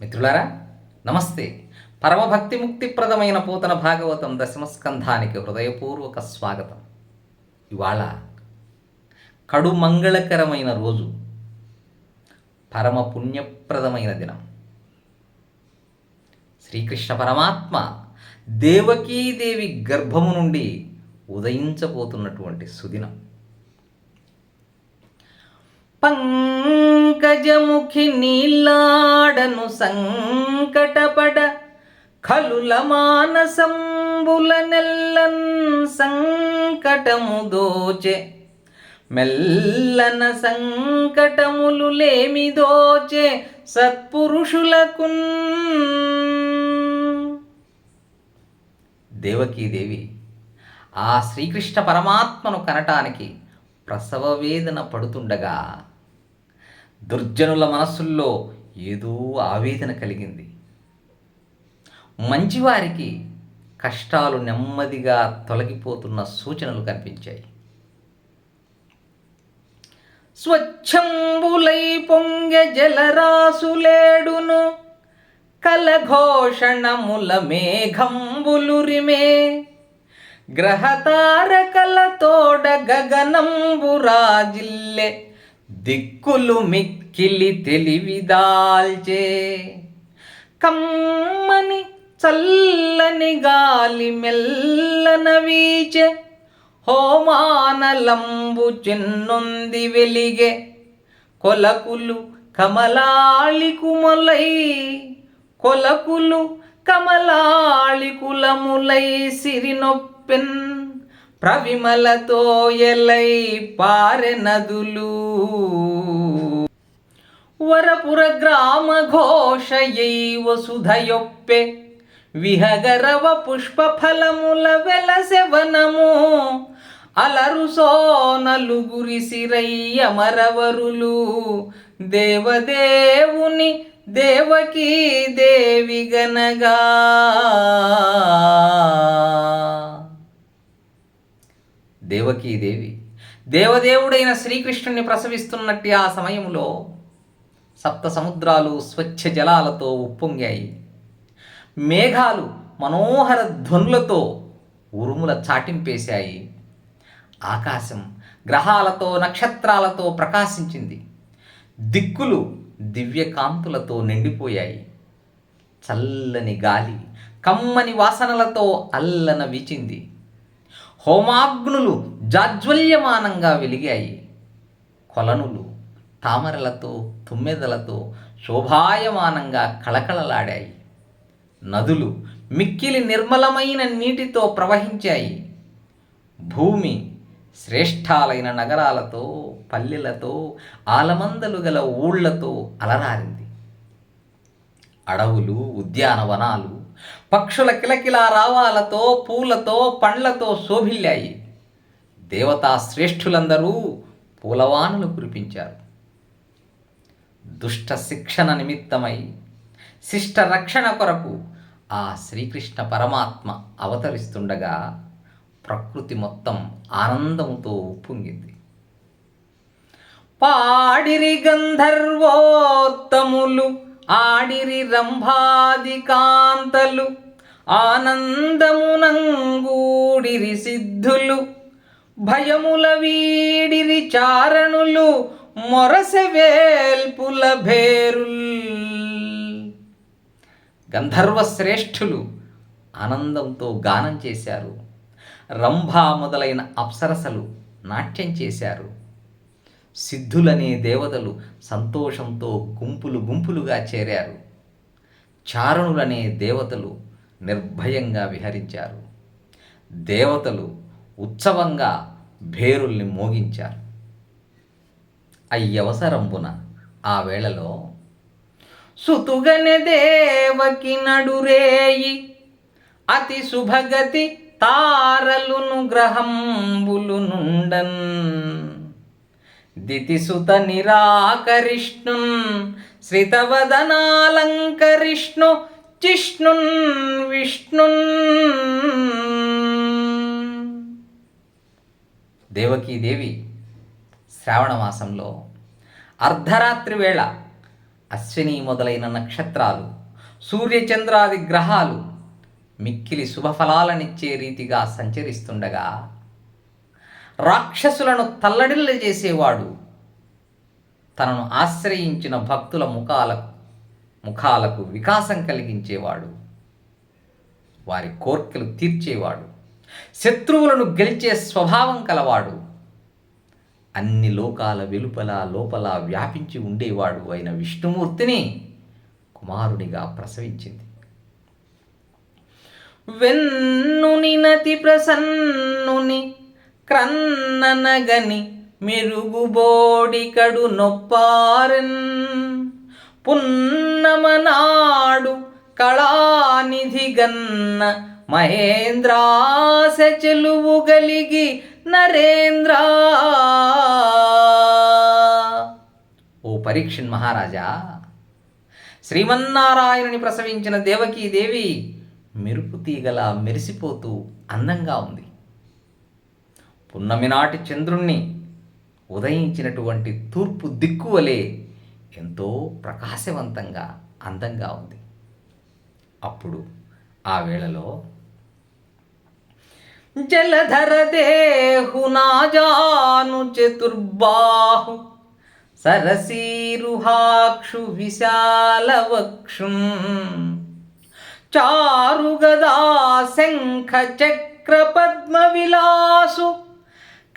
మిత్రులారా నమస్తే. పరమభక్తి ముక్తిప్రదమైన పూతన భాగవతం దశమస్కంధానికి హృదయపూర్వక స్వాగతం. ఇవాళ కడు మంగళకరమైన రోజు. పరమ పుణ్యప్రదమైన దినం. శ్రీకృష్ణ పరమాత్మ దేవకీదేవి గర్భము నుండి ఉదయించబోతున్నటువంటి సుదినం. పంకజముఖి నీలాడను సంకటపడ ఖలుల మానసంబుల నెల్లన్ సంకటము దోచె. మెల్లన సంకటములు లేమి దోచె సత్పురుషులకున్. దేవకీదేవి ఆ శ్రీకృష్ణ పరమాత్మను కనటానికి ప్రసవ వేదన పడుతుండగా దుర్జనుల మనస్సుల్లో ఏదో ఆవేదన కలిగింది. మంచివారికి కష్టాలు నెమ్మదిగా తొలగిపోతున్న సూచనలు కనిపించాయి. స్వచ్ఛంబులై పొంగె జలరాసులేడును కలఘోషణముల మేఘంబులురిమే. గ్రహతారకలతోడ గగనంబురాజిల్లె దిక్కులు మిక్కిలి తెలివిదాల్చే. కమ్మని చల్లని గాలి మెల్లన వీచే. హోమానలంబు చిన్నొంది వెలిగే. కొలకులు కమలాళికుమలై కొలకులు కమలాళికులములై సిరినొప్పెన్. ప్రవిమలతో ఎలై పారె నదులు. వరపుర గ్రామ ఘోషయై వసుధయొప్పె. విహగరవ పుష్ప ఫలముల వెలసెవనము అలరు సోనలు గురిసిరయ్య మరవరులు దేవదేవుని దేవకీ దేవి గనగా. దేవకీదేవి. దేవదేవుడైన శ్రీకృష్ణుని ప్రసవిస్తున్నట్టు ఆ సమయంలో సప్త సముద్రాలు స్వచ్ఛ జలాలతో ఉప్పొంగాయి. మేఘాలు మనోహర ధ్వనులతో ఉరుముల చాటింపేశాయి. ఆకాశం గ్రహాలతో నక్షత్రాలతో ప్రకాశించింది. దిక్కులు దివ్యకాంతులతో నిండిపోయాయి. చల్లని గాలి కమ్మని వాసనలతో అల్లన వీచింది. హోమాగ్నులు జాజ్వల్యమానంగా వెలిగాయి కొలనులు తామరలతో తుమ్మెదలతో శోభాయమానంగా కళకళలాడాయి. నదులు మిక్కిలి నిర్మలమైన నీటితో ప్రవహించాయి. భూమి శ్రేష్ఠాలైన నగరాలతో పల్లెలతో ఆలమందలు గల ఊళ్ళతో అలరారింది. అడవులు ఉద్యానవనాలు పక్షుల కిలకిలా రావాలతో పూలతో పండ్లతో శోభిల్లాయి. దేవతా శ్రేష్ఠులందరూ పూలవానులు కురిపించారు. దుష్ట శిక్షణ నిమిత్తమై శిష్ట రక్షణ కొరకు ఆ శ్రీకృష్ణ పరమాత్మ అవతరిస్తుండగా ప్రకృతి మొత్తం ఆనందముతో ఉప్పొంగింది. పాడిరి గంధర్వోత్తములు ఆడిరి రంభాది కాంతలు ఆనందమునంగూడిరి సిద్ధులు భయముల వీడిరి చారణులు మొరసె వేల్పుల భేరుల్. గంధర్వ శ్రేష్ఠులు ఆనందంతో గానం చేశారు. రంభా మొదలైన అప్సరసలు నాట్యం చేశారు. సిద్ధులనే దేవతలు సంతోషంతో గుంపులు గుంపులుగా చేరారు. చారణులనే దేవతలు నిర్భయంగా విహరించారు. దేవతలు ఉత్సవంగా భేరుల్ని మోగించారు. అయ్యవసరంబున ఆ వేళలో సుతుగనె దేవకి నడురేయి అతి శుభగతి తారలును గ్రహంబులు నుండన్ దితిసుత నిరాకరిష్ణున్ శ్రితవదనాలంకరిష్ణు జిష్ణున్ విష్ణున్. దేవకీదేవి శ్రావణ మాసంలో అర్ధరాత్రి వేళ అశ్విని మొదలైన నక్షత్రాలు సూర్యచంద్రాది గ్రహాలు మిక్కిలి శుభఫలాలనిచ్చే రీతిగా సంచరిస్తుండగా రాక్షసులను తల్లడిల్ల చేసేవాడు. తనను ఆశ్రయించిన భక్తుల ముఖాలకు ముఖాలకు వికాసం కలిగించేవాడు. వారి కోర్కెలు తీర్చేవాడు. శత్రువులను గెలిచే స్వభావం కలవాడు. అన్ని లోకాల వెలుపల లోపల వ్యాపించి ఉండేవాడు అయిన విష్ణుమూర్తిని కుమారుడిగా ప్రసవించింది. వెన్నుని నతి ప్రసన్నుని క్రన్ననగని మెరుగుబోడికడు నొప్పారన్. పున్నమనాడు కళానిధి గన్న మహేంద్రాస చెలువు గలిగి నరేంద్ర. ఓ పరీక్షన్ మహారాజా శ్రీమన్నారాయణుని ప్రసవించిన దేవకీదేవి మెరుపు తీగలా మెరిసిపోతూ అందంగా ఉంది. పున్నమి నాటి చంద్రుణ్ణి ఉదయించినటువంటి తూర్పు దిక్కువలే ఎంతో ప్రకాశవంతంగా అందంగా ఉంది. అప్పుడు ఆ వేళలో జలధర దేహు నాజాను చతుర్బాహు సరసీరుహాక్షు విశాలవక్షుం చారుగదా శంఖ చక్ర పద్మ విలాసు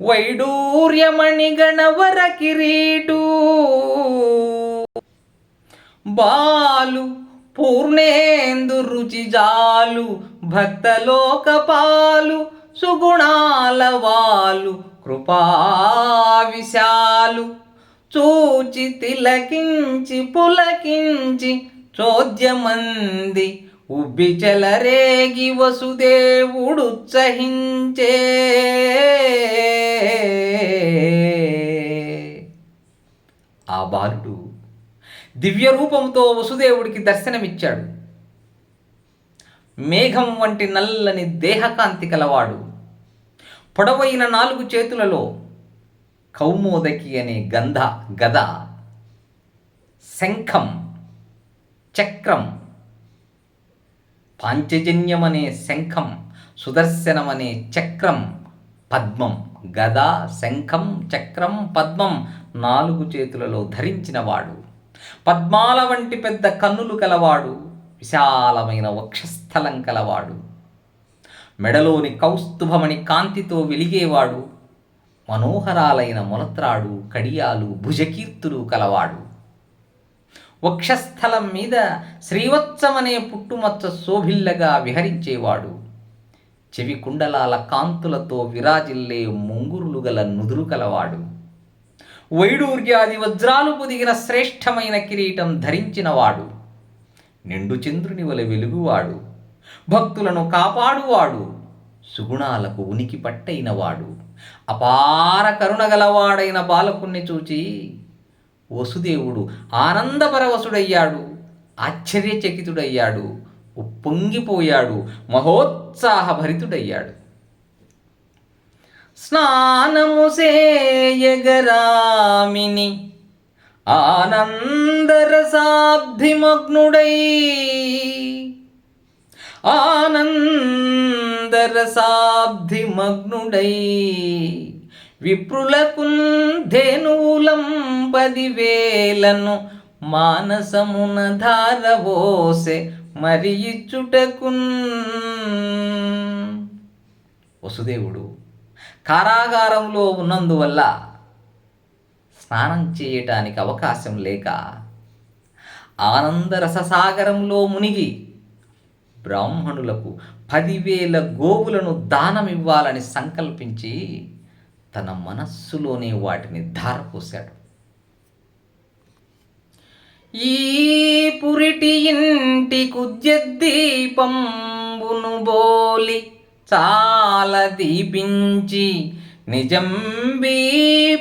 వైడూర్యమణిగణవర కిరీటు. బాలు పూర్ణేందు రుచి జాలు భక్తలోకపాలు సుగుణాల వాలు కృపావిశాలు. చూచి తిలకించి పులకించి చోద్యమంది ఉబ్బిచలరేగి వసుదేవుడు చహించే ఆ బాలుడు దివ్య రూపంతో వసుదేవుడికి దర్శనమిచ్చాడు. మేఘం వంటి నల్లని దేహకాంతి కలవాడు. పొడవైన నాలుగు చేతులలో కౌమోదకి అనే గంధ గద శంఖం చక్రం పాంచజన్యమనే శంఖం సుదర్శనమనే చక్రం పద్మం. గద శంఖం చక్రం పద్మం నాలుగు చేతులలో ధరించినవాడు. పద్మాల వంటి పెద్ద కన్నులు కలవాడు. విశాలమైన వక్షస్థలం కలవాడు. మెడలోని కౌస్తుభమణి కాంతితో వెలిగేవాడు. మనోహరాలైన మొలత్రాడు కడియాలు భుజకీర్తులు కలవాడు. వక్షస్థలం మీద శ్రీవత్సమనే పుట్టుమచ్చ శోభిల్లగా విహరించేవాడు. చెవి కుండలాల కాంతులతో విరాజిల్లే ముంగురులు గల నుదురు కలవాడు వైడూర్యాది వజ్రాలు పొదిగిన శ్రేష్టమైన కిరీటం ధరించినవాడు. నిండు చంద్రుని వలె వెలుగువాడు. భక్తులను కాపాడువాడు. సుగుణాలకు ఉనికి పట్టైనవాడు అపార కరుణగలవాడైన బాలకుణ్ణి చూచి వసుదేవుడు ఆనందపరవశుడయ్యాడు ఆశ్చర్యచకితుడయ్యాడు ఉప్పొంగిపోయాడు మహోత్సాహభరితుడయ్యాడు. స్నానము సేయగరామిని ఆనందరసాబ్ధిమగ్నుడై ఆనందరసాబ్ధిమగ్నుడై పదివేలను మానసమున ధారవోసే మరి ఇచ్చుటకున్ వసుదేవుడు కారాగారంలో ఉన్నందువల్ల స్నానం చేయటానికి అవకాశం లేక ఆనందరససాగరంలో మునిగి బ్రాహ్మణులకు పదివేల గోవులను దానమివ్వాలని సంకల్పించి తన మనస్సులోనే వాటిని ధారపోశాడు. ఈ పురిటి ఇంటి కుద్యద్దీపంబును బోలి చాలా దీపించి నిజం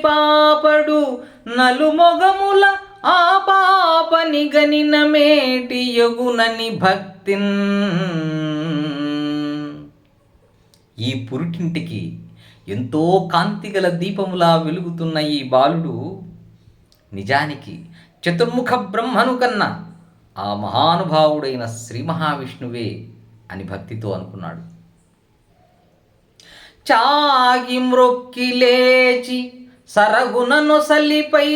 పాపడు నలుమొగముల ఆ పాపని గనిన మేటి యొగునని భక్తిన్. ఈ పురిటింటికి ఎంతో కాంతిగల దీపములా వెలుగుతున్న ఈ బాలుడు నిజానికి చతుర్ముఖ బ్రహ్మను కన్నా ఆ మహానుభావుడైన శ్రీ మహావిష్ణువే అని భక్తితో అనుకున్నాడు. చాగి మ్రొక్కి లేచి సరగున సలిపై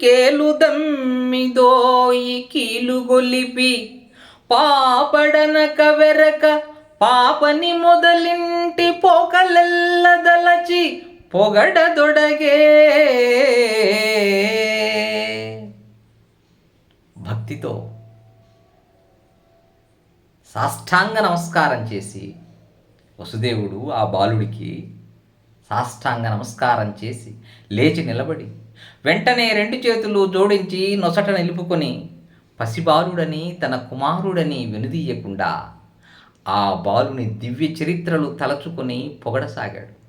కేలు దమ్మిదోయి కీలుగొలిపి గొలిపి పాపడనక పాపని మొదలింటి పోకలెల్లదలచి పొగడదొడగే భక్తితో సాష్టాంగ నమస్కారం చేసి వసుదేవుడు ఆ బాలుడికి సాష్టాంగ నమస్కారం చేసి లేచి నిలబడి వెంటనే రెండు చేతులు జోడించి నొసట నిలుపుకొని పసిబాలుడని తన కుమారుడని వెనుదీయకుండా ఆ బాలుని దివ్య చరిత్రలు తలచుకుని పొగడసాగాడు.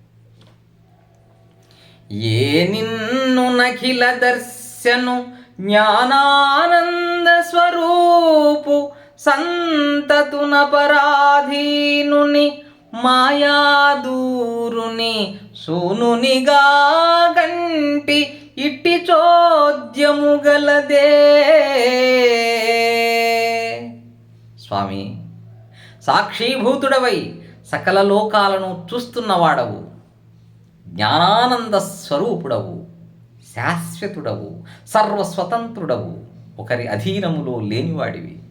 ఏ నిన్ను నఖిల దర్శను జ్ఞానానంద స్వరూపు సంతతున పరాధీనుని మాయాదూరుని సూనునిగా గంటి ఇట్టి చోద్యము గలదే. స్వామి సాక్షీభూతుడవై సకల లోకాలను చూస్తున్నవాడవు. జ్ఞానానంద స్వరూపుడవు. శాశ్వతుడవు. సర్వస్వతంత్రుడవు. ఒకరి అధీనములో లేనివాడివి.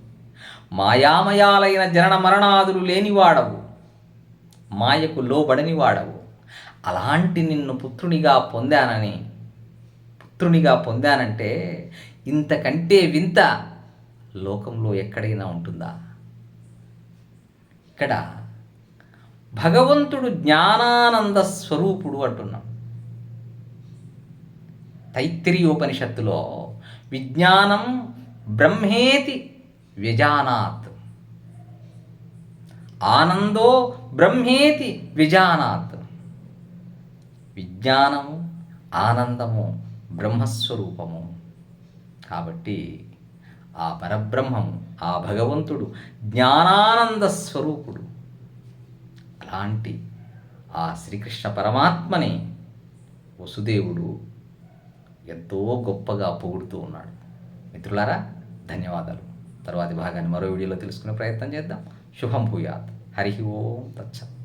మాయామయాలైన జనన మరణాదులు లేనివాడవు. మాయకు లోబడనివాడవు. అలాంటి నిన్ను పుత్రునిగా పొందానని పుత్రునిగా పొందానంటే ఇంతకంటే వింత లోకంలో ఎక్కడైనా ఉంటుందా? ఇక్కడ భగవంతుడు జ్ఞానానంద స్వరూపుడు అంటున్నాం. తైత్తిరీయోపనిషత్తులో విజ్ఞానం బ్రహ్మేతి వ్యజానాత్. ఆనందో బ్రహ్మేతి విజానాత్ విజ్ఞానము ఆనందము బ్రహ్మస్వరూపము. కాబట్టి ఆ పరబ్రహ్మము ఆ భగవంతుడు జ్ఞానానంద స్వరూపుడు. అలాంటి ఆ శ్రీకృష్ణ పరమాత్మని వసుదేవుడు ఎంతో గొప్పగా పొగుడుతూ ఉన్నాడు. మిత్రులారా ధన్యవాదాలు. తర్వాతి భాగాన్ని మరో వీడియోలో తెలుసుకునే ప్రయత్నం చేద్దాం. శుభం భూయాత్. హరి ఓం తచ్చత్